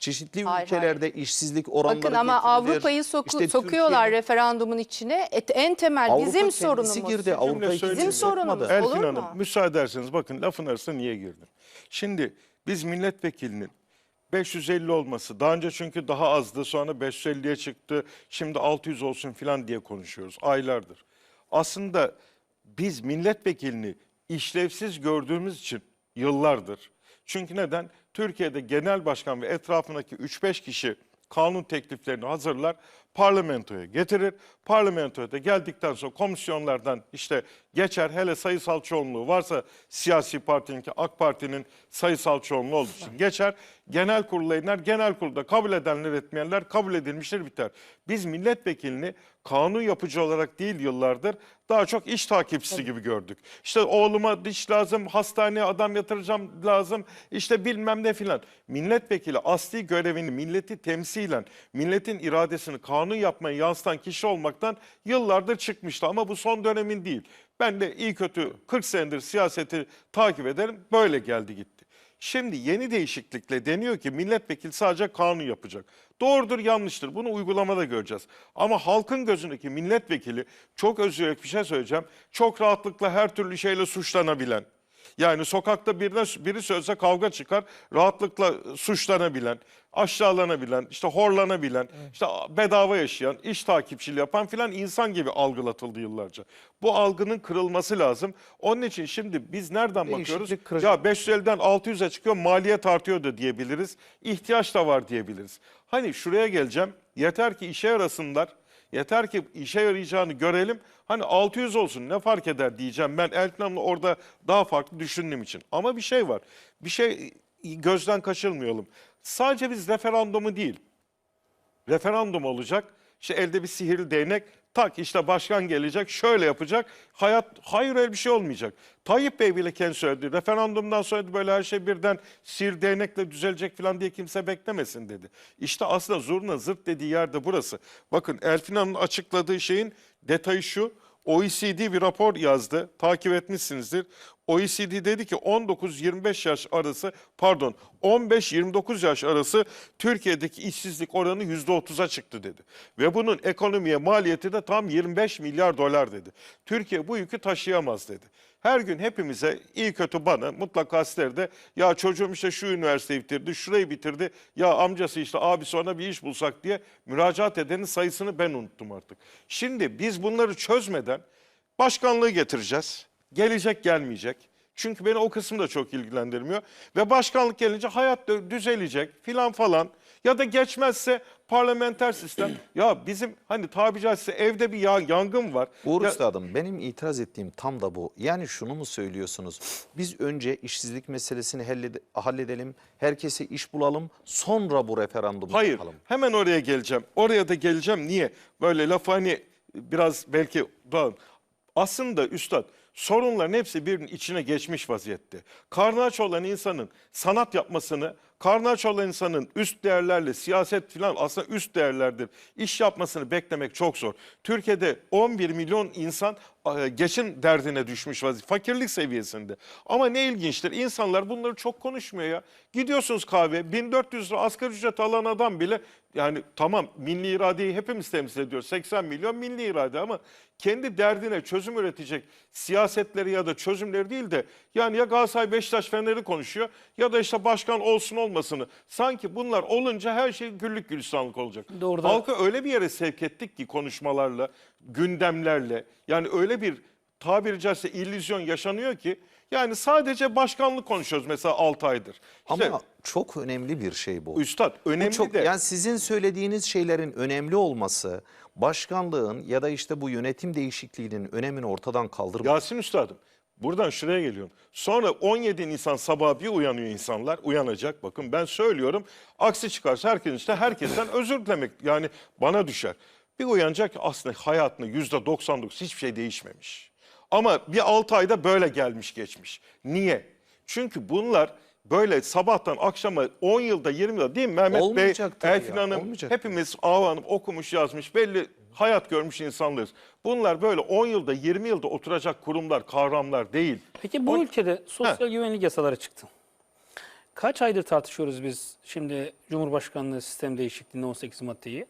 Çeşitli Hayır, ülkelerde işsizlik oranları Bakın ama. Avrupa'yı soku- İşte sokuyorlar Türkiye'nin- referandumun içine. Et, en temel Avrupa bizim sorunumuz. girdi. Avrupa Bizim sorunumuz. sokmadı. Olur Elfin mu? Hanım müsaade ederseniz bakın lafın arasına niye girdim? Şimdi biz milletvekilinin 550 olması daha önce çünkü daha azdı sonra 550'ye çıktı şimdi 600 olsun falan diye konuşuyoruz aylardır. Aslında biz milletvekilini işlevsiz gördüğümüz için yıllardır. Çünkü neden? Türkiye'de genel başkan ve etrafındaki 3-5 kişi kanun tekliflerini hazırlar, parlamentoya getirir. Parlamentoya da geldikten sonra komisyonlardan işte geçer hele sayısal çoğunluğu varsa siyasi partinin ki AK Parti'nin sayısal çoğunluğu olduğu için geçer. Genel kurula iner. Genel kurulda kabul edenler etmeyenler kabul edilmiştir biter. Biz milletvekilini kanun yapıcı olarak değil yıllardır daha çok iş takipçisi gibi gördük. İşte oğluma diş lazım, hastaneye adam yatıracağım lazım, işte bilmem ne filan. Milletvekili asli görevini milleti temsilen, milletin iradesini kanun yapmaya yansıtan kişi olmaktan yıllardır çıkmıştı. Ama bu son dönemin değil. Ben de iyi kötü 40 senedir siyaseti takip ederim. Böyle geldi gitti. Şimdi yeni değişiklikle deniyor ki milletvekili sadece kanun yapacak. Doğrudur yanlıştır bunu uygulamada göreceğiz. Ama halkın gözündeki milletvekili çok özür bir şey söyleyeceğim. Çok rahatlıkla her türlü şeyle suçlanabilen. Yani sokakta birine, biri sözse kavga çıkar rahatlıkla suçlanabilen, aşağılanabilen, işte horlanabilen, işte bedava yaşayan, iş takipçiliği yapan filan insan gibi algılatıldı yıllarca. Bu algının kırılması lazım. Onun için şimdi biz nereden bakıyoruz? Değişiklik kırıcı. Ya 550'den 600'e çıkıyor maliyet artıyor da diyebiliriz. İhtiyaç da var diyebiliriz. Hani şuraya geleceğim. Yeter ki işe yarasınlar. Yeter ki işe yarayacağını görelim. Hani 600 olsun ne fark eder diyeceğim. Ben Elçin Hanım'la orada daha farklı düşündüğüm için. Ama bir şey var. Bir şey gözden kaçırmayalım. Sadece biz referandumu değil. Referandum olacak. İşte elde bir sihirli değnek. Tak işte başkan gelecek şöyle yapacak. Hayat hayır öyle bir şey olmayacak. Tayyip Bey bile kendi söyledi. Referandumdan sonra böyle her şey birden sihir değnekle düzelecek falan diye kimse beklemesin dedi. İşte aslında zurna zırt dediği yerde burası. Bakın Elfin Hanım'ın açıkladığı şeyin detayı şu. OECD bir rapor yazdı. Takip etmişsinizdir. OECD dedi ki 19-25 yaş arası pardon 15-29 yaş arası Türkiye'deki işsizlik oranı %30'a çıktı dedi. Ve bunun ekonomiye maliyeti de tam 25 milyar dolar dedi. Türkiye bu yükü taşıyamaz dedi. Her gün hepimize iyi kötü bana mutlaka sizlerde ya çocuğum işte şu üniversiteyi bitirdi, şurayı bitirdi. Ya amcası işte abi sonra bir iş bulsak diye müracaat edenin sayısını ben unuttum artık. Şimdi biz bunları çözmeden başkanlığı getireceğiz. Gelecek gelmeyecek. Çünkü beni o kısım da çok ilgilendirmiyor. Ve başkanlık gelince hayat düzelecek filan falan. Ya da geçmezse parlamenter sistem. ya bizim hani tabi caizse evde bir ya- yangın var. Uğur Ya- Üstadım benim itiraz ettiğim tam da bu. Yani şunu mu söylüyorsunuz? Biz önce işsizlik meselesini hallede- halledelim, herkese iş bulalım, sonra bu referandumu Hayır. yapalım. Hemen oraya geleceğim. Oraya da geleceğim. Niye? Böyle lafı hani biraz belki dağın. Aslında üstad sorunların hepsi birbirinin içine geçmiş vaziyette. Karnı aç olan insanın sanat yapmasını, karnı aç olan insanın üst değerlerle, siyaset falan aslında üst değerlerdir. İş yapmasını beklemek çok zor. Türkiye'de 11 milyon insan e, geçim derdine düşmüş vaziyette. Fakirlik seviyesinde. Ama ne ilginçtir insanlar bunları çok konuşmuyor ya. Gidiyorsunuz kahve 1400 lira asgari ücret alan adam bile yani tamam milli iradeyi hepimiz temsil ediyoruz. 80 milyon milli irade ama kendi derdine çözüm üretecek siyasetleri ya da çözümleri değil de yani ya Galatasaray Beşiktaş Fener'i konuşuyor ya da işte başkan olsun olmasını. Sanki bunlar olunca her şey güllük gülistanlık olacak. Doğru Halkı öyle bir yere sevk ettik ki konuşmalarla, gündemlerle yani öyle bir tabiri caizse illüzyon yaşanıyor ki yani sadece başkanlık konuşuyoruz mesela 6 aydır. İşte, Ama çok önemli bir şey bu. Üstad Bu önemli çok, de yani sizin söylediğiniz şeylerin önemli olması, başkanlığın ya da işte bu yönetim değişikliğinin önemini ortadan kaldırmak. Yasin Üstadım buradan şuraya geliyorum. Sonra 17 Nisan sabahı bir uyanıyor insanlar. Uyanacak bakın ben söylüyorum. Aksi çıkarsa herkes işte herkesten özür dilemek yani bana düşer. Bir uyanacak aslında hayatında %99 hiçbir şey değişmemiş. Ama bir 6 ayda böyle gelmiş geçmiş. Niye? Çünkü bunlar böyle sabahtan akşama 10 yılda 20 yılda değil mi Mehmet Olmayacak Bey, Elfin ya, Hanım hepimiz Ağa Hanım okumuş yazmış belli hayat görmüş insanlarız. Bunlar böyle 10 yılda 20 yılda oturacak kurumlar, kavramlar değil. Peki bu O- ülkede sosyal güvenlik yasaları çıktı. Kaç aydır tartışıyoruz biz şimdi Cumhurbaşkanlığı sistem değişikliğinde 18 maddeyi?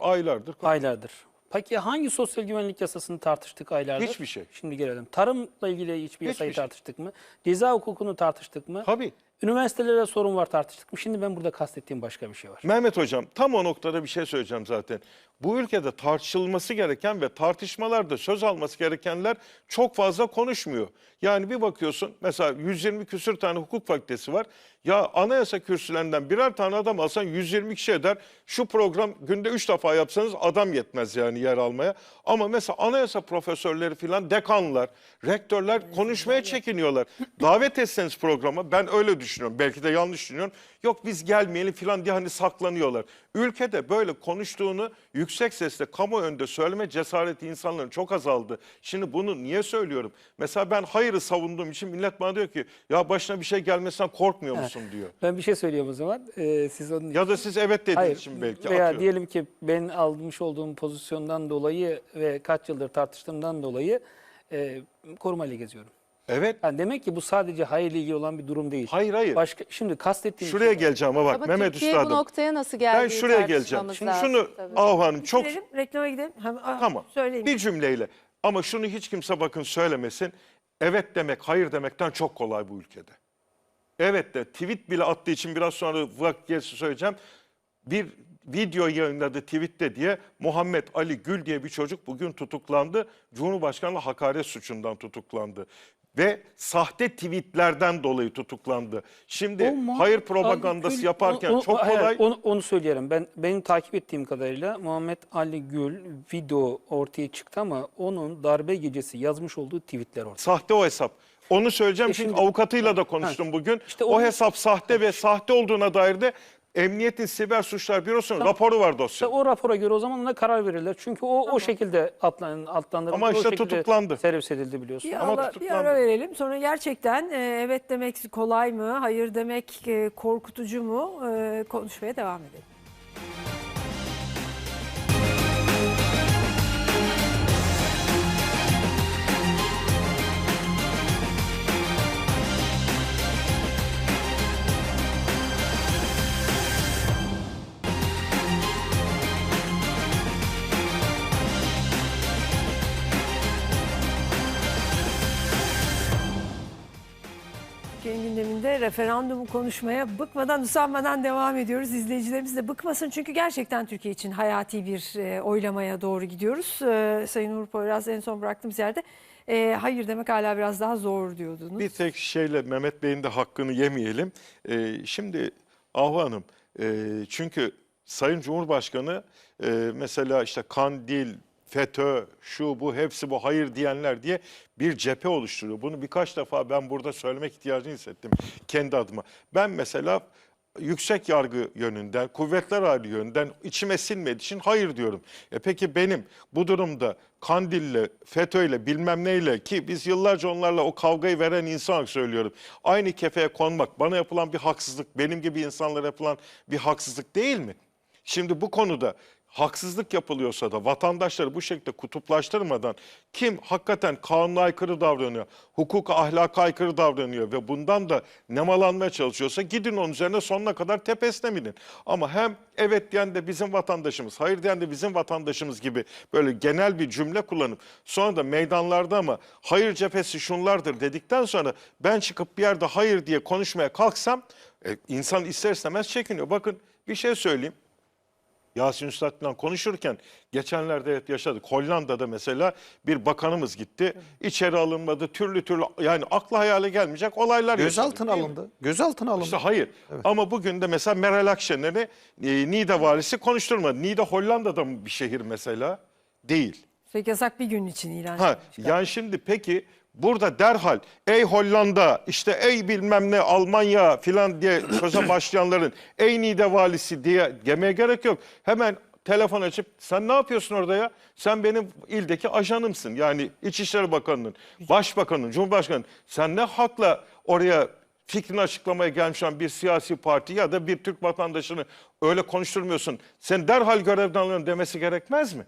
Aylardır. Aylardır. Peki hangi sosyal güvenlik yasasını tartıştık aylardır? Hiçbir şey. Şimdi gelelim. Tarımla ilgili hiçbir yasayı Hiçbir şey. tartıştık mı? Ceza hukukunu tartıştık mı? Tabii. Üniversitelerde sorun var tartıştık mı? Şimdi ben burada kastettiğim başka bir şey var. Mehmet Hocam tam o noktada bir şey söyleyeceğim zaten. Bu ülkede tartışılması gereken ve tartışmalarda söz alması gerekenler çok fazla konuşmuyor. Yani bir bakıyorsun mesela 120 küsür tane hukuk fakültesi var. Ya anayasa kürsülerinden birer tane adam alsan 120 kişi eder. Şu program günde 3 defa yapsanız adam yetmez yani yer almaya. Ama mesela anayasa profesörleri filan dekanlar, rektörler konuşmaya çekiniyorlar. Davet etseniz programa ben öyle düşünüyorum. Belki de yanlış düşünüyorum. Yok biz gelmeyelim filan diye hani saklanıyorlar. Ülkede böyle konuştuğunu yüksek sesle kamu önünde söyleme cesareti insanların çok azaldı. Şimdi bunu niye söylüyorum? Mesela ben hayırı savunduğum için millet bana diyor ki ya başına bir şey gelmesinden korkmuyor musun diyor. Ben bir şey söyleyeyim o zaman. Ee, siz onun Ya da siz evet dediğiniz Hayır için belki veya atıyorum. diyelim ki ben almış olduğum pozisyondan dolayı ve kaç yıldır tartıştığımdan dolayı e, korumayla geziyorum. Evet. Yani demek ki bu sadece hayırla ilgili olan bir durum değil. Hayır hayır. Başka şimdi kastettiğim Şuraya şey geleceğim ama bak Ama Mehmet Türkiye Üstadım. bu noktaya nasıl geldi? Ben şuraya geleceğim. Şimdi şunu Ahu Hanım çok Bitirelim, reklama gidelim. Hem, ah, Tamam. Söyleyin. Bir cümleyle. Ama şunu hiç kimse bakın söylemesin. Evet demek hayır demekten çok kolay bu ülkede. Evet de tweet bile attığı için biraz sonra vakit söyleyeceğim. Bir video yayınladı tweette diye Muhammed Ali Gül diye bir çocuk bugün tutuklandı. Cumhurbaşkanlığı hakaret suçundan tutuklandı. Ve sahte tweetlerden dolayı tutuklandı. Şimdi O hayır propagandası Gül- yaparken o- o- çok kolay. Onu, onu söyleyelim. Ben benim takip ettiğim kadarıyla Muhammed Ali Gül video ortaya çıktı ama onun darbe gecesi yazmış olduğu tweetler ortaya. Sahte o hesap. Onu söyleyeceğim E çünkü şimdi- avukatıyla da konuştum Ha, bugün. işte o onu- hesap sahte ve sahte olduğuna dair de Emniyetin Siber Suçlar Bürosu'nun Tamam. raporu var İşte dosya. o rapora göre o zaman ona karar verirler. Çünkü o o şekilde atlan, adlandırıldı. Ama o işte şekilde tutuklandı. Servis edildi biliyorsun. Bir, Ama ara, bir tutuklandı. ara verelim. Sonra gerçekten e, evet demek kolay mı, hayır demek e, korkutucu mu e, konuşmaya devam edelim. Gündeminde referandumu konuşmaya bıkmadan usanmadan devam ediyoruz. İzleyicilerimiz de bıkmasın çünkü gerçekten Türkiye için hayati bir e, oylamaya doğru gidiyoruz. E, Sayın Uğur Poyraz en son bıraktığımız yerde e, hayır demek hala biraz daha zor diyordunuz. Bir tek şeyle Mehmet Bey'in de hakkını yemeyelim. Ee, şimdi Ahu Hanım, e, çünkü Sayın Cumhurbaşkanı e, mesela işte Kandil, FETÖ, şu bu hepsi bu hayır diyenler diye bir cephe oluşturuyor. Bunu birkaç defa ben burada söylemek ihtiyacını hissettim kendi adıma. Ben mesela yüksek yargı yönünden, kuvvetler ayrı yönünden içime sinmediği için hayır diyorum. E peki benim bu durumda Kandil'le, FETÖ'yle bilmem neyle ki biz yıllarca onlarla o kavgayı veren insan söylüyorum. Aynı kefeye konmak bana yapılan bir haksızlık, benim gibi insanlara yapılan bir haksızlık değil mi? Şimdi bu konuda haksızlık yapılıyorsa da vatandaşları bu şekilde kutuplaştırmadan kim hakikaten kanuna aykırı davranıyor, hukuka ahlaka aykırı davranıyor ve bundan da nemalanmaya çalışıyorsa gidin onun üzerine sonuna kadar tepesine binin. Ama hem evet diyen de bizim vatandaşımız, hayır diyen de bizim vatandaşımız gibi böyle genel bir cümle kullanıp sonra da meydanlarda ama hayır cephesi şunlardır dedikten sonra ben çıkıp bir yerde hayır diye konuşmaya kalksam e, insan ister istemez çekiniyor. Bakın bir şey söyleyeyim. Yasin Üstad'la konuşurken geçenlerde evet yaşadık. Hollanda'da mesela bir bakanımız gitti. İçeri alınmadı. Türlü türlü yani akla hayale gelmeyecek olaylar yaşadık. Gözaltına mi? alındı. Gözaltına alındı. İşte hayır. Ama bugün de mesela Meral Akşener'i e, Niğde valisi konuşturmadı. Niğde Hollanda'da mı bir şehir mesela? Değil. Üstelik yasak bir gün için ilan Ha, edilmiş. yani şimdi peki burada derhal ey Hollanda işte ey bilmem ne Almanya filan diye söze başlayanların ey Niğde valisi diye demeye gerek yok. Hemen telefon açıp sen ne yapıyorsun orada ya? Sen benim ildeki ajanımsın. Yani İçişleri Bakanı'nın, Başbakanı'nın, Cumhurbaşkanı'nın. Sen ne hakla oraya fikrini açıklamaya gelmiş olan bir siyasi parti ya da bir Türk vatandaşını öyle konuşturmuyorsun. Sen derhal görevden alın demesi gerekmez mi?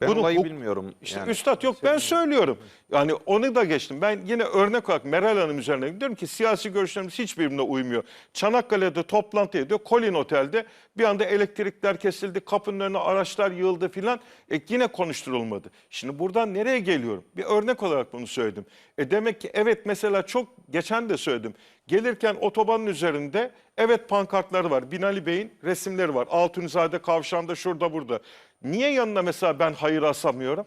Ben Bunu olayı bilmiyorum. İşte yani. üstad yok ben söylüyorum. Yani onu da geçtim. Ben yine örnek olarak Meral Hanım üzerine gidiyorum ki siyasi görüşlerimiz hiçbirbirine uymuyor. Çanakkale'de toplantı ediyor. Colin Otel'de bir anda elektrikler kesildi. Kapının önüne araçlar yığıldı filan. E yine konuşturulmadı. Şimdi buradan nereye geliyorum? Bir örnek olarak bunu söyledim. E demek ki evet mesela çok geçen de söyledim. Gelirken otobanın üzerinde evet pankartları var. Binali Bey'in resimleri var. Altunizade kavşağında şurada burada. Niye yanına mesela ben hayır asamıyorum?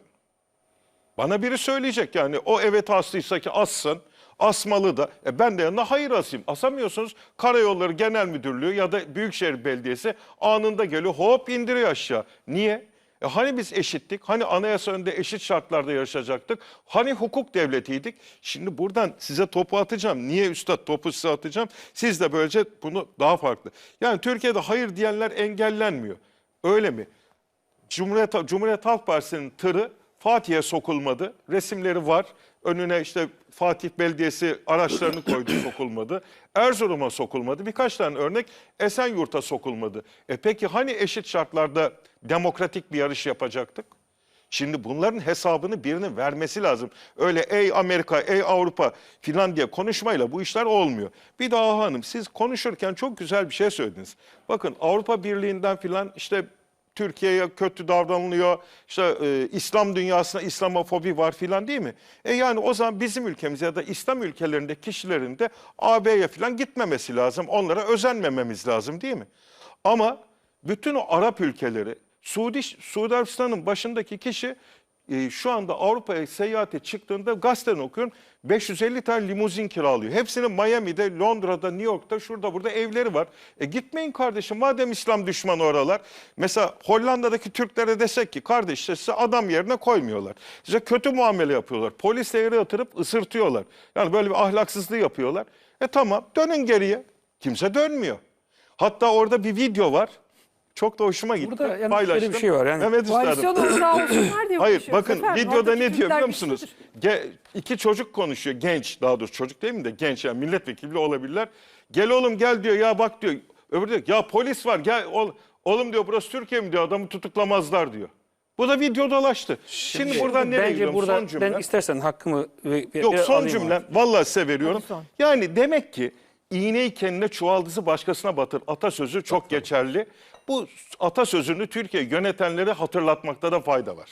Bana biri söyleyecek yani o evet aslıysa ki assın. Asmalı da. E ben de yanına hayır asayım. Asamıyorsunuz. Karayolları Genel Müdürlüğü ya da Büyükşehir Belediyesi anında geliyor hop indiriyor aşağı. Niye? E hani biz eşittik? Hani anayasa önünde eşit şartlarda yaşayacaktık? Hani hukuk devletiydik? Şimdi buradan size topu atacağım. Niye üstad topu size atacağım? Siz de böylece bunu daha farklı. Yani Türkiye'de hayır diyenler engellenmiyor. Öyle mi? Cumhuriyet, Cumhuriyet Halk Partisi'nin tırı Fatih'e sokulmadı. Resimleri var. Önüne işte Fatih Belediyesi araçlarını koydu sokulmadı. Erzurum'a sokulmadı. Birkaç tane örnek Esenyurt'a sokulmadı. E peki hani eşit şartlarda demokratik bir yarış yapacaktık? Şimdi bunların hesabını birinin vermesi lazım. Öyle ey Amerika, ey Avrupa filan diye konuşmayla bu işler olmuyor. Bir daha hanım siz konuşurken çok güzel bir şey söylediniz. Bakın Avrupa Birliği'nden filan işte Türkiye'ye kötü davranılıyor. İşte e, İslam dünyasına İslamofobi var filan değil mi? E yani o zaman bizim ülkemiz ya da İslam ülkelerinde kişilerin de AB'ye filan gitmemesi lazım. Onlara özenmememiz lazım değil mi? Ama bütün o Arap ülkeleri, Suudi, Suudi Arabistan'ın başındaki kişi e, şu anda Avrupa'ya seyahate çıktığında gazeteden okuyorum 550 tane limuzin kiralıyor. Hepsinin Miami'de, Londra'da, New York'ta, şurada burada evleri var. E gitmeyin kardeşim madem İslam düşmanı oralar. Mesela Hollanda'daki Türklere desek ki kardeş size adam yerine koymuyorlar. Size kötü muamele yapıyorlar. Polisle yere yatırıp ısırtıyorlar. Yani böyle bir ahlaksızlığı yapıyorlar. E tamam dönün geriye. Kimse dönmüyor. Hatta orada bir video var. Çok da hoşuma gitti. Burada yalnız Paylaştım. şöyle bir şey var yani. Mehmet Üstadım. Koalisyon ortağı olsunlar diye Hayır konuşuyoruz bakın efendim. videoda Oradaki ne diyor Türkler biliyor musunuz? güçlüdür. Ge- iki çocuk konuşuyor genç daha doğrusu çocuk değil mi de genç yani milletvekili bile olabilirler. Gel oğlum gel diyor ya bak diyor. Öbürü diyor ya polis var gel ol, oğlum diyor burası Türkiye mi diyor adamı tutuklamazlar diyor. Bu da video dolaştı. Şimdi, buradan nereye Bence gidiyorum? burada son cümle. ben istersen hakkımı ve, ve- Yok biraz son alayım cümle. abi. Vallahi size veriyorum. Son. Yani demek ki iğneyi kendine çuvaldızı başkasına batır atasözü çok geçerli. Bu atasözünü Türkiye yönetenlere hatırlatmakta da fayda var.